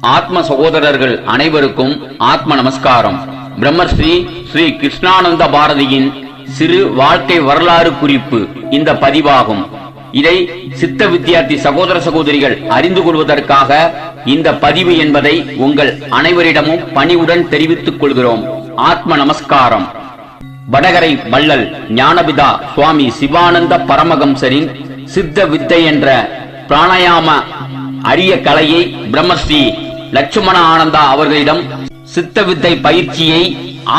ஆத்ம சகோதரர்கள் அனைவருக்கும் ஆத்ம நமஸ்காரம். பிரம்மஸ்ரீ ஸ்ரீ கிருஷ்ணானந்த பாரதியின் சிறு வாழ்க்கை வரலாறு குறிப்பு இந்த பதிவாகும். இதை சித்த வித்தியார்த்தி சகோதர சகோதரிகள் அறிந்து கொள்வதற்காக இந்த பதிவு என்பதை உங்கள் அனைவரிடமும் பணிவுடன் தெரிவித்துக் கொள்கிறோம். ஆத்ம நமஸ்காரம். வடகரை வள்ளல் ஞானபிதா சுவாமி சிவானந்த பரமகம்சரின் சித்த வித்தை என்ற பிராணாயாம அரிய கலையை பிரம்மஸ்ரீ லட்சுமண ஆனந்தா அவர்களிடம் சித்த வித்தை பயிற்சியை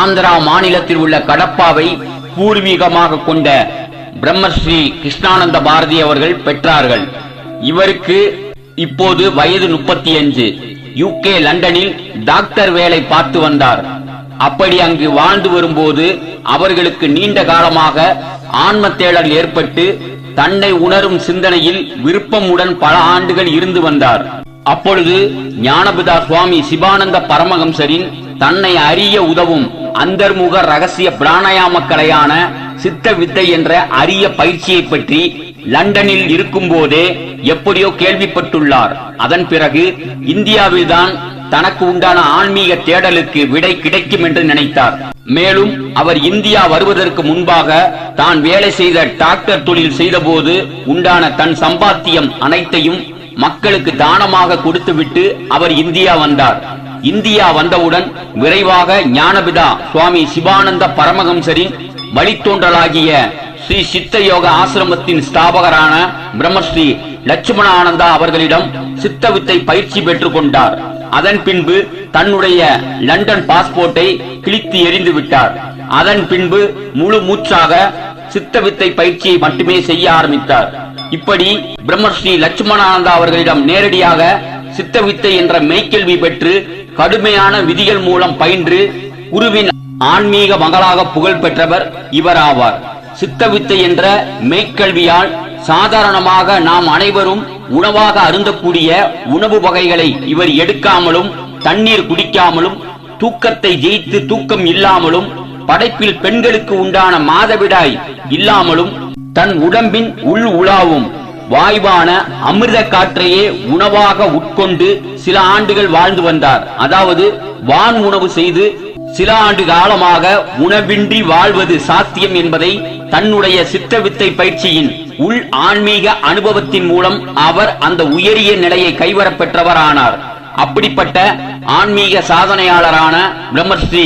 ஆந்திரா மாநிலத்தில் உள்ள கடப்பாவை பூர்வீகமாக கொண்ட பிரம்மஸ்ரீ கிருஷ்ணானந்த பாரதி அவர்கள் பெற்றார்கள். இவருக்கு இப்போது வயது முப்பத்தி அஞ்சு யூகே லண்டனில் டாக்டர் வேலை பார்த்து வந்தார். அப்படி அங்கு வாழ்ந்து வரும்போது அவர்களுக்கு நீண்ட காலமாக ஆன்ம தேடல் ஏற்பட்டு தன்னை உணரும் சிந்தனையில் விருப்பமுடன் பல ஆண்டுகள் இருந்து வந்தார். அப்பொழுது ஞானபிதா சுவாமி சிவானந்த பரமஹம்சரின் தன்னை அறிய உதவும் அந்தர்முக ரகசிய பிராணாயாம கலையான சித்த வித்தை என்ற அரிய பயிற்சியை பற்றி லண்டனில் இருக்கும் போதே எப்படியோ கேள்விப்பட்டுள்ளார். அதன் பிறகு இந்தியாவில்தான் தனக்கு உண்டான ஆன்மீக தேடலுக்கு விடை கிடைக்கும் என்று நினைத்தார். மேலும் அவர் இந்தியா வருவதற்கு முன்பாக தான் வேலை செய்த டாக்டர் தொழில் செய்தபோது உண்டான தன் சம்பாத்தியம் அனைத்தையும் மக்களுக்கு தானமாக கொடுத்துவிட்டு அவர் இந்தியா வந்தார். இந்தியா வந்தவுடன் விரைவாக ஞானபிதா சுவாமி சிவானந்த பரமஹம்சரின் வழித்தோன்றலாகிய ஸ்ரீ சித்த யோக ஆசிரமத்தின் ஸ்தாபகரான பிரம்மஸ்ரீ லட்சுமண ஆனந்தா அவர்களிடம் சித்த வித்தை பயிற்சி பெற்றுக் கொண்டார். அதன் பின்பு தன்னுடைய லண்டன் பாஸ்போர்ட்டை கிழித்து எரிந்து விட்டார். அதன் பின்பு முழு மூச்சாக சித்த வித்தை பயிற்சியை மட்டுமே செய்ய ஆரம்பித்தார். இப்படி பிரம்மஸ்ரீ லட்சுமணானந்தா அவர்களிடம் நேரடியாக சித்த வித்தை என்ற மெய்க்கல்வி பெற்று கடுமையான விதிகள் மூலம் பயின்று குருவின் ஆன்மீக மகளாக புகழ் பெற்றவர் இவர் ஆவார். சித்த வித்தை என்ற மெய்க்கல்வியால் சாதாரணமாக நாம் அனைவரும் உணவாக அருந்தக்கூடிய உணவு வகைகளை இவர் எடுக்காமலும் தண்ணீர் குடிக்காமலும் தூக்கத்தை ஜெயித்து தூக்கம் இல்லாமலும் படைப்பில் பெண்களுக்கு உண்டான மாதவிடாய் இல்லாமலும் தன் உடம்பின் உள் உலாவும் வாய்வான அமிர்த காற்றையே உணவாக உட்கொண்டு சில ஆண்டுகள் வாழ்ந்து வந்தார். அதாவது வான் உணவு செய்து சில ஆண்டு காலமாக உணவின்றி வாழ்வது சாத்தியம் என்பதை தன்னுடைய சித்த வித்தை பயிற்சியின் உள் ஆன்மீக அனுபவத்தின் மூலம் அவர் அந்த உயரிய நிலையை கைவரப் பெற்றவரானார் அப்படிப்பட்ட ஆன்மீக சாதனையாளரான பிரம்மஸ்ரீ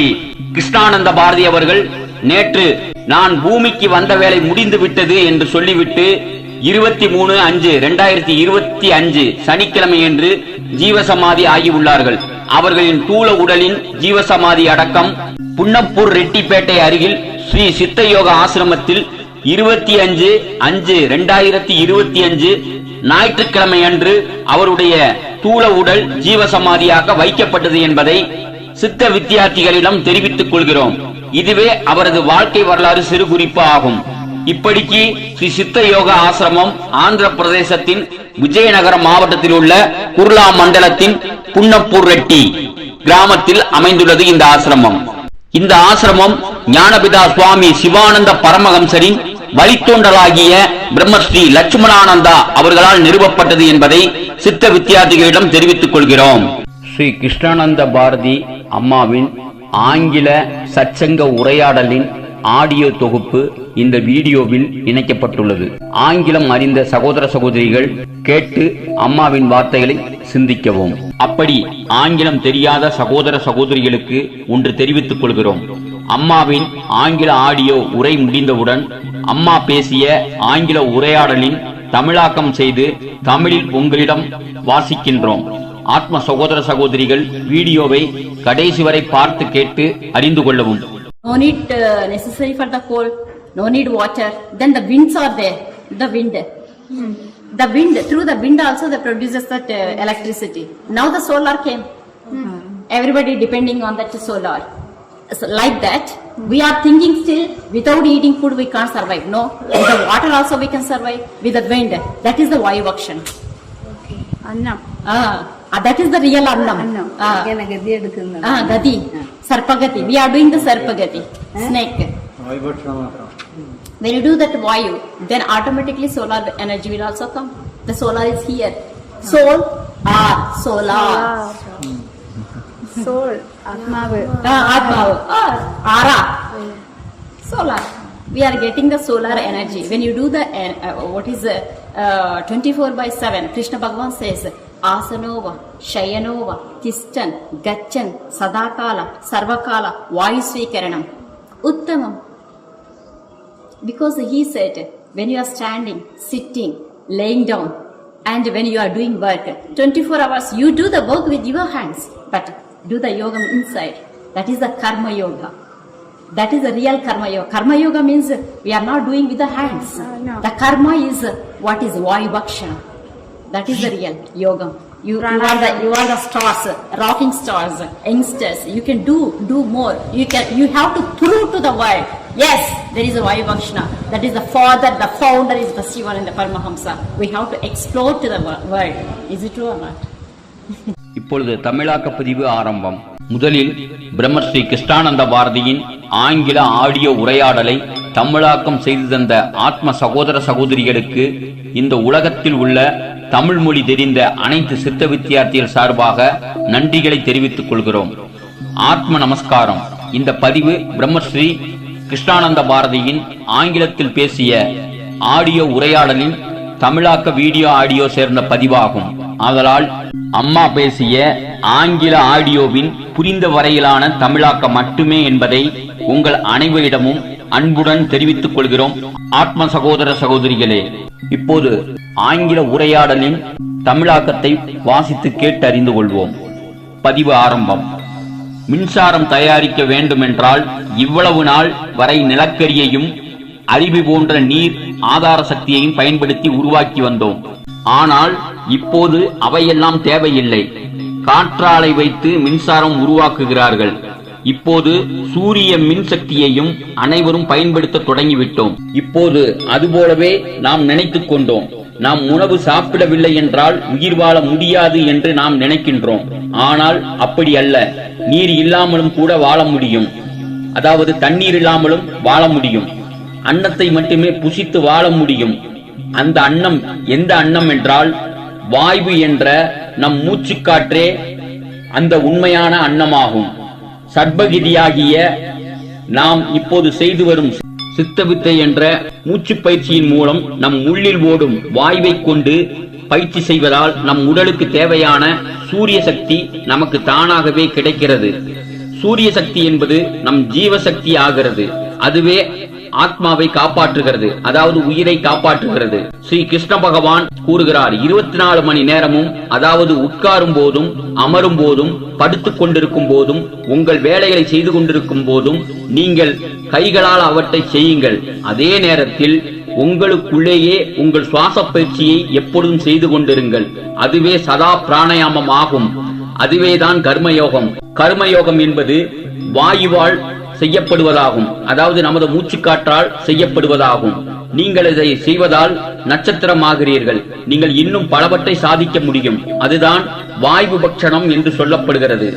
கிருஷ்ணானந்த பாரதி அவர்கள் நேற்று நான் பூமிக்கு வந்த வேலை முடிந்து விட்டது என்று சொல்லிவிட்டு இருபத்தி மூணு அஞ்சு ரெண்டாயிரத்தி இருபத்தி அஞ்சு சனிக்கிழமை என்று ஜீவசமாதி ஆகியுள்ளார்கள். அவர்களின் தூள உடலின் ஜீவசமாதி அடக்கம் புன்னப்பூர் ரெட்டிப்பேட்டை அருகில் ஸ்ரீ சித்த யோக ஆசிரமத்தில் இருபத்தி அஞ்சு அஞ்சு ரெண்டாயிரத்தி இருபத்தி அஞ்சு ஞாயிற்றுக்கிழமை அன்று அவருடைய தூள உடல் ஜீவசமாதியாக வைக்கப்பட்டது என்பதை சித்த வித்தியார்த்திகளிடம் தெரிவித்துக் கொள்கிறோம். இதுவே அவரது வாழ்க்கை வரலாறு சிறு குறிப்பு ஆகும் இப்படிக்கு ஸ்ரீ சித்த யோக ஆசிரமம் ஆந்திர பிரதேசத்தின் விஜயநகரம் மாவட்டத்தில் உள்ள குர்லா மண்டலத்தின் புன்னப்பூர் ரெட்டி கிராமத்தில் அமைந்துள்ளது இந்த ஆசிரமம். இந்த ஆசிரமம் ஞானபிதா சுவாமி சிவானந்த பரமஹம்சரின் வழித்தோண்டலாகிய பிரம்மஸ்ரீ லட்சுமணானந்தா அவர்களால் நிறுவப்பட்டது என்பதை சித்த வித்தியார்த்திகளிடம் தெரிவித்துக் கொள்கிறோம். ஸ்ரீ கிருஷ்ணானந்த பாரதி அம்மாவின் ஆங்கில சச்சங்க உரையாடலின் ஆடியோ தொகுப்பு இந்த வீடியோவில் இணைக்கப்பட்டுள்ளது. ஆங்கிலம் அறிந்த சகோதர சகோதரிகள் கேட்டு அம்மாவின் வார்த்தைகளை சிந்திக்கவும். அப்படி ஆங்கிலம் தெரியாத சகோதர சகோதரிகளுக்கு ஒன்று தெரிவித்துக் கொள்கிறோம். அம்மாவின் ஆங்கில ஆடியோ உரை முடிந்தவுடன் அம்மா பேசிய ஆங்கில உரையாடலின் தமிழாக்கம் செய்து தமிழில் உங்களிடம் வாசிக்கின்றோம். ஆத்ம சகோதர சகோதரிகள் வீடியோவை கடைசி வரை பார்த்து கேட்டு அறிந்து கொள்ளவும் No need uh, necessary for the coal, no need water. Then the winds are there, the wind. Hmm. The wind, through the wind also that produces that uh, electricity. Now the solar came. Hmm. Everybody depending on that solar. Like that, we are thinking still without eating food we can't survive. No, the water also we can survive. With the wind, that is the vayu action. Okay. Anna. Ah. Ah, that is the real annam. Ah, annam. Ah. gati. Ah, sarpagati. We are doing the sarpagati. Eh? Snake. When you do that vayu, then automatically solar energy will also come. The solar is here. Soul, ah, solar. Soul, Atma. Ah, ara. Hmm. Solar we are getting the solar energy. When you do the, uh, what is uh, 24 by 7, Krishna Bhagavan says, Asanova, Shayanova, Tistan, Gachan, Sadakala, Sarvakala, Vayusvikaranam, Uttamam. Because he said, when you are standing, sitting, laying down, and when you are doing work, 24 hours, you do the work with your hands, but do the yoga inside. That is the karma yoga. That is the real karma yoga. Karma yoga means we are not doing with the hands. Uh, no. The karma is what is Vayu That is the real yoga. You, you are the you are the stars, rocking stars, youngsters. You can do do more. You can you have to prove to the world. Yes, there is a Vayu That is the father, the founder is the Shiva and the Paramahamsa. We have to explore to the wo- world. Is it true or not? இப்பொழுது தமிழாக்க பதிவு ஆரம்பம் முதலில் பிரம்மஸ்ரீ கிருஷ்ணானந்த பாரதியின் ஆங்கில audio உரையாடலை தமிழாக்கம் செய்து தந்த ஆத்ம சகோதர சகோதரிகளுக்கு இந்த உலகத்தில் உள்ள தமிழ் மொழி தெரிந்த அனைத்து சித்த வித்தியார்த்திகள் சார்பாக நன்றிகளை தெரிவித்துக் கொள்கிறோம். ஆத்ம நமஸ்காரம். இந்த பதிவு பிரம்மஸ்ரீ கிருஷ்ணானந்த பாரதியின் ஆங்கிலத்தில் பேசிய ஆடியோ உரையாடலின் தமிழாக்க வீடியோ ஆடியோ சேர்ந்த பதிவாகும். ஆதலால் அம்மா பேசிய ஆங்கில ஆடியோவின் புரிந்த வரையிலான தமிழாக்கம் மட்டுமே என்பதை உங்கள் அனைவரிடமும் அன்புடன் தெரிவித்துக் கொள்கிறோம். ஆத்ம சகோதர சகோதரிகளே இப்போது ஆங்கில உரையாடலின் தமிழாக்கத்தை வாசித்து கேட்டு அறிந்து கொள்வோம். பதிவு ஆரம்பம். மின்சாரம் தயாரிக்க வேண்டுமென்றால் இவ்வளவு நாள் வரை நிலக்கரியையும் அருவி போன்ற நீர் ஆதார சக்தியையும் பயன்படுத்தி உருவாக்கி வந்தோம். ஆனால் இப்போது அவையெல்லாம் தேவையில்லை. காற்றாலை வைத்து மின்சாரம் உருவாக்குகிறார்கள். இப்போது சூரிய மின்சக்தியையும் அனைவரும் பயன்படுத்த தொடங்கிவிட்டோம். இப்போது அதுபோலவே நாம் நினைத்துக் கொண்டோம். நாம் உணவு சாப்பிடவில்லை என்றால் உயிர் வாழ முடியாது என்று நாம் நினைக்கின்றோம். ஆனால் அப்படி அல்ல. நீர் இல்லாமலும் கூட வாழ முடியும். அதாவது தண்ணீர் இல்லாமலும் வாழ முடியும். அன்னத்தை மட்டுமே புசித்து வாழ முடியும். அந்த அன்னம் எந்த அன்னம் என்றால் வாய்வு என்ற நம் மூச்சுக்காற்றே அந்த உண்மையான அன்னமாகும். சர்பகிதியாகிய நாம் இப்போது செய்து வரும் சித்தவித்தை என்ற மூச்சு பயிற்சியின் மூலம் நம் உள்ளில் ஓடும் வாய்வை கொண்டு பயிற்சி செய்வதால் நம் உடலுக்கு தேவையான சூரிய சக்தி நமக்கு தானாகவே கிடைக்கிறது. சூரிய சக்தி என்பது நம் ஜீவசக்தி ஆகிறது. அதுவே ஆத்மாவை காப்பாற்றுகிறது. அதாவது உயிரை காப்பாற்றுகிறது. ஸ்ரீ கிருஷ்ண பகவான் கூறுகிறார் இருபத்தி நாலு மணி நேரமும் அதாவது உட்காரும் போதும் அமரும் போதும் படுத்துக் கொண்டிருக்கும் போதும் உங்கள் வேலைகளை செய்து கொண்டிருக்கும் போதும் நீங்கள் கைகளால் அவற்றை செய்யுங்கள். அதே நேரத்தில் உங்களுக்குள்ளேயே உங்கள் சுவாச பயிற்சியை எப்பொழுதும் செய்து கொண்டிருங்கள். அதுவே சதா பிராணாயாமம் ஆகும். அதுவேதான் கர்மயோகம். கர்மயோகம் என்பது வாயுவால் செய்யப்படுவதாகும். அதாவது நமது மூச்சுக்காற்றால் செய்யப்படுவதாகும். நீங்கள் இதை செய்வதால் நட்சத்திரமாகிறீர்கள். நீங்கள் இன்னும் பலவற்றை சாதிக்க முடியும். அதுதான் வாய்வு பட்சணம் என்று சொல்லப்படுகிறது.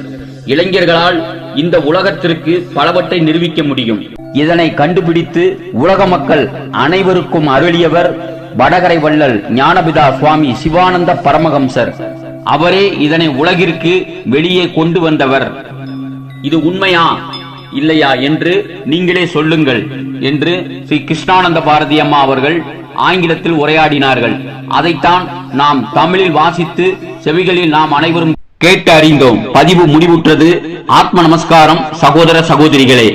இளைஞர்களால் இந்த உலகத்திற்கு பலவற்றை நிரூபிக்க முடியும். இதனை கண்டுபிடித்து உலக மக்கள் அனைவருக்கும் அருளியவர் வடகரை வள்ளல் ஞானபிதா சுவாமி சிவானந்த பரமஹம்சர். அவரே இதனை உலகிற்கு வெளியே கொண்டு வந்தவர். இது உண்மையா? இல்லையா என்று நீங்களே சொல்லுங்கள் என்று ஸ்ரீ கிருஷ்ணானந்த பாரதி அம்மா அவர்கள் ஆங்கிலத்தில் உரையாடினார்கள். அதைத்தான் நாம் தமிழில் வாசித்து செவிகளில் நாம் அனைவரும் கேட்டு அறிந்தோம். பதிவு முடிவுற்றது. ஆத்ம நமஸ்காரம் சகோதர சகோதரிகளே.